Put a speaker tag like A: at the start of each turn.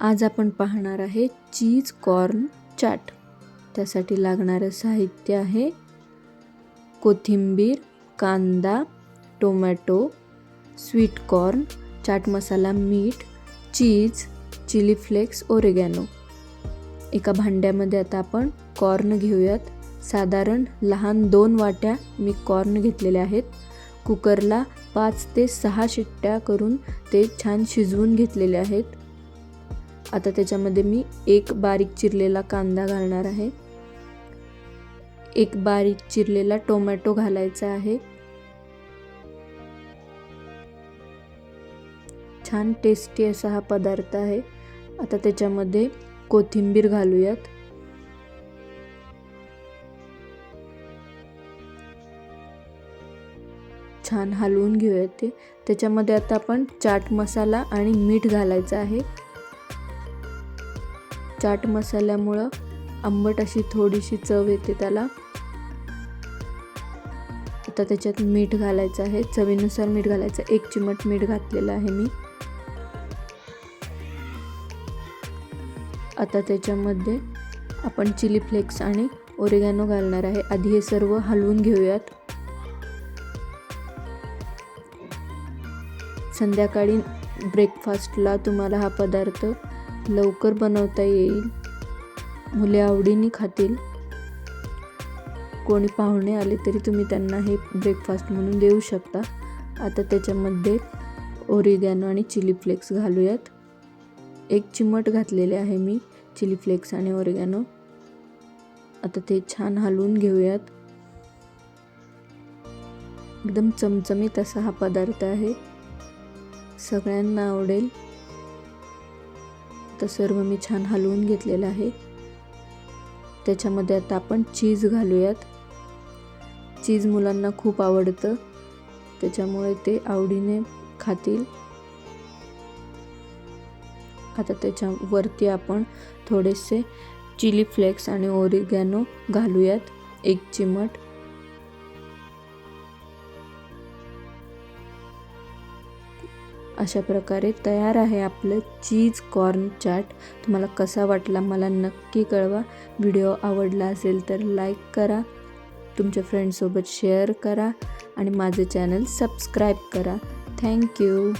A: आज आपण पाहणार आहे चीज कॉर्न चाट. त्यासाठी लागणारं साहित्य आहे कोथिंबीर कांदा tomato sweet corn chaat masala मीठ चीज चिली फ्लेक्स ओरेगॅनो. एका भांड्यामध्ये आता आपण कॉर्न घेऊयात. साधारण लहान दोन वाट्या मी कॉर्न घेतलेल्या आहेत. कुकरला पाच ते सहा शिट्ट्या करून ते छान शिजवून घेतलेले आहेत. आता त्याच्यामध्ये मी एक बारीक चिरलेला कांदा घालणार आहे. एक बारीक चिरलेला टोमॅटो घालायचा आहे. छान टेस्टी असा हा पदार्थ आहे. आता त्याच्यामध्ये कोथिंबीर घालूयात. छान हलवून घेऊयात ते. त्याच्यामध्ये आता आपण चाट मसाला आणि मीठ घालायचं आहे. चाट मसाल्यामुळं आंबट अशी थोडीशी चव येते त्याला. आता त्याच्यात मीठ घालायचं आहे. चवीनुसार मीठ घालायचं. एक चिमट मीठ घातलेलं आहे मी. आता त्याच्यामध्ये आपण चिली फ्लेक्स आणि ओरिगॅनो घालणार आहे. आधी हे सर्व हलवून घेऊयात. संध्याकाळी ब्रेकफास्टला तुम्हाला हा पदार्थ लवकर बनवता येईल. मुले आवडीने खातील. कोणी पाहुणे आले तरी तुम्ही त्यांना हे ब्रेकफास्ट म्हणून देऊ शकता. आता त्याच्यामध्ये ओरिगॅनो आणि चिली फ्लेक्स घालूयात. एक चिमट घातलेले आहे मी चिली फ्लेक्स आणि ओरिगॅनो आता ते छान हलवून घेऊयात. एकदम चमचमीत असा हा पदार्थ आहे. सगळ्यांना आवडेल. तर सर्व मी छान हलवून घेतलेलं आहे. त्याच्यामध्ये आता आपण चीज घालूयात. चीज मुलांना खूप आवडतं. त्याच्यामुळे ते आवडीने खातील. आता त्याच्यावरती आपण थोडेसे चिली फ्लेक्स आणि ओरिगॅनो घालूयात. एक चिमट. अशा प्रकारे तयार आहे आपलं चीज कॉर्न चाट. तुम्हाला कसा वाटला मला नक्की कळवा. व्हिडिओ आवडला असेल तर लाईक करा. तुमच्या फ्रेंडसोबत शेअर करा. आणि माझं चॅनल सबस्क्राईब करा. थँक्यू